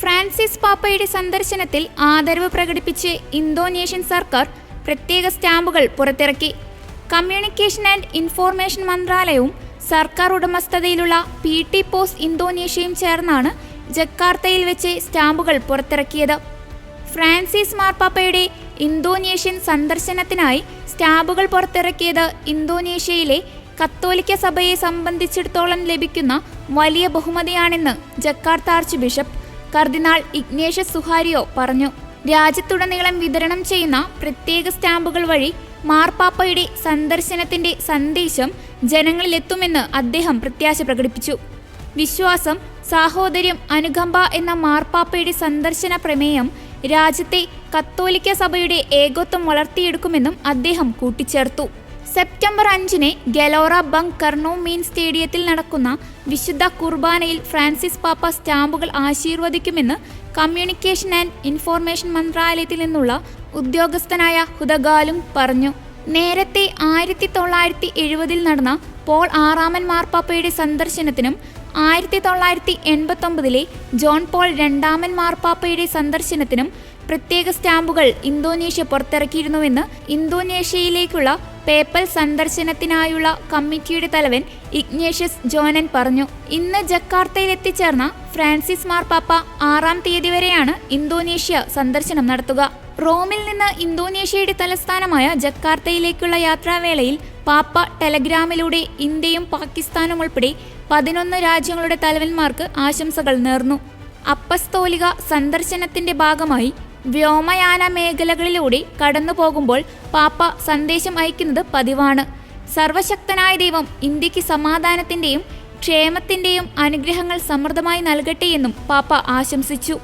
Francis പാപ്പയുടെ സന്ദർശനത്തിൽ ആദരവ് പ്രകടിപ്പിച്ച് ഇന്തോനേഷ്യൻ സർക്കാർ പ്രത്യേക സ്റ്റാമ്പുകൾ പുറത്തിറക്കി. കമ്മ്യൂണിക്കേഷൻ ആൻഡ് ഇൻഫോർമേഷൻ മന്ത്രാലയവും സർക്കാർ ഉടമസ്ഥതയിലുള്ള പി ടി പോസ്റ്റ് ഇന്തോനേഷ്യയും ചേർന്നാണ് ജക്കാർത്തയിൽ വെച്ച് സ്റ്റാമ്പുകൾ പുറത്തിറക്കിയത്. ഫ്രാൻസിസ് മാർപ്പാപ്പയുടെ ഇന്തോനേഷ്യൻ സന്ദർശനത്തിനായി സ്റ്റാമ്പുകൾ പുറത്തിറക്കിയത് ഇന്തോനേഷ്യയിലെ കത്തോലിക്ക സഭയെ സംബന്ധിച്ചിടത്തോളം ലഭിക്കുന്ന വലിയ ബഹുമതിയാണെന്ന് Jakarta archbishop cardinal Ignatius Suharyo പറഞ്ഞു. രാജ്യത്തുടനീളം വിതരണം ചെയ്യുന്ന പ്രത്യേക സ്റ്റാമ്പുകൾ വഴി മാർപ്പാപ്പയുടെ സന്ദർശനത്തിന്റെ സന്ദേശം ജനങ്ങളിലെത്തുമെന്ന് അദ്ദേഹം പ്രത്യാശ പ്രകടിപ്പിച്ചു. വിശ്വാസം സാഹോദര്യം അനുകമ്പ എന്ന മാർപ്പാപ്പയുടെ സന്ദർശന പ്രമേയം രാജ്യത്തെ കത്തോലിക്ക സഭയുടെ ഏകത്വം വളർത്തിയെടുക്കുമെന്നും അദ്ദേഹം കൂട്ടിച്ചേർത്തു. സെപ്റ്റംബർ അഞ്ചിന് ഗലോറ ബങ്ക് കർണോ മീൻ സ്റ്റേഡിയത്തിൽ നടക്കുന്ന വിശുദ്ധ കുർബാനയിൽ ഫ്രാൻസിസ് പാപ്പ സ്റ്റാമ്പുകൾ ആശീർവദിക്കുമെന്ന് കമ്മ്യൂണിക്കേഷൻ ആൻഡ് ഇൻഫോർമേഷൻ മന്ത്രാലയത്തിൽ നിന്നുള്ള ഉദ്യോഗസ്ഥനായ ഹുദഗാലും പറഞ്ഞു. നേരത്തെ ആയിരത്തി തൊള്ളായിരത്തി എഴുപതിൽ നടന്ന പോൾ ആറാമൻ മാർപ്പാപ്പയുടെ സന്ദർശനത്തിനും ആയിരത്തി തൊള്ളായിരത്തി എൺപത്തൊമ്പതിലെ ജോൺ പോൾ രണ്ടാമൻ മാർപ്പാപ്പയുടെ സന്ദർശനത്തിനും പ്രത്യേക സ്റ്റാമ്പുകൾ ഇന്തോനേഷ്യ പുറത്തിറക്കിയിരുന്നുവെന്ന് ഇന്തോനേഷ്യയിലേക്കുള്ള പേപ്പൽ സന്ദർശനത്തിനായുള്ള കമ്മിറ്റിയുടെ തലവൻ ഇഗ്നേഷ്യസ് ജോനൻ പറഞ്ഞു. ഇന്ന് ജക്കാർത്തയിൽ എത്തിച്ചേർന്ന ഫ്രാൻസിസ് മാർപ്പാപ്പ ആറാം തീയതി വരെയാണ് ഇന്തോനേഷ്യ സന്ദർശനം നടത്തുക. റോമിൽ നിന്ന് ഇന്തോനേഷ്യയുടെ തലസ്ഥാനമായ ജക്കാർത്തയിലേക്കുള്ള യാത്രാവേളയിൽ പാപ്പ ടെലഗ്രാമിലൂടെ ഇന്ത്യയും പാകിസ്ഥാനും ഉൾപ്പെടെ പതിനൊന്ന് രാജ്യങ്ങളുടെ തലവന്മാർക്ക് ആശംസകൾ നേർന്നു. അപ്പസ്തോലിക സന്ദർശനത്തിന്റെ ഭാഗമായി വ്യോമയാന മേഖലകളിലൂടെ കടന്നു പോകുമ്പോൾ പാപ്പ സന്ദേശം അയക്കുന്നത് പതിവാണ്. സർവശക്തനായ ദൈവം ഇന്ത്യയ്ക്ക് സമാധാനത്തിന്റെയും ക്ഷേമത്തിന്റെയും അനുഗ്രഹങ്ങൾ സമൃദ്ധമായി നൽകട്ടെയെന്നും പാപ്പ ആശംസിച്ചു.